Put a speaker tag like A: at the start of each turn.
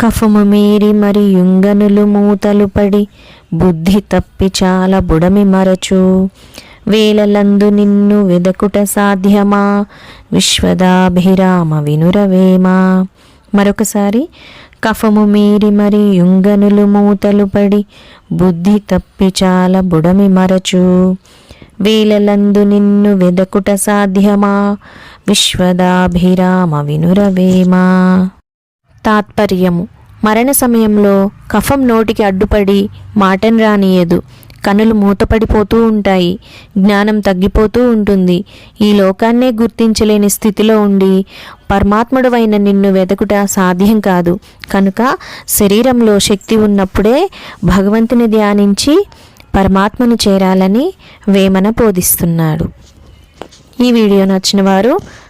A: కఫము మీరి మరి యుంగనులు మూతలు పడి బుద్ధి తప్పి చాలా బుడమి మరచు. వేలలందు నిన్ను వెదకుట సాధ్యమా? విశ్వదాభిరామ వినురవేమా? మరొకసారి కఫము మీరి మరి యుంగనులు మూతలు పడి బుద్ధి తప్పి చాలా బుడమి మరచు. వేలలందు నిన్ను వెదకుట సాధ్యమా? విశ్వదాభిరామ వినురవేమా? తాత్పర్యము. మరణ సమయంలో కఫం నోటికి అడ్డుపడి మాటను రానియదు. కనులు మూతపడిపోతూ ఉంటాయి. జ్ఞానం తగ్గిపోతూ ఉంటుంది. ఈ లోకాన్నే గుర్తించలేని స్థితిలో ఉండి పరమాత్ముడవైన నిన్ను వెతకుట సాధ్యం కాదు. కనుక శరీరంలో శక్తి ఉన్నప్పుడే భగవంతుని ధ్యానించి పరమాత్మను చేరాలని వేమన బోధిస్తున్నాడు. ఈ వీడియో నచ్చిన వారు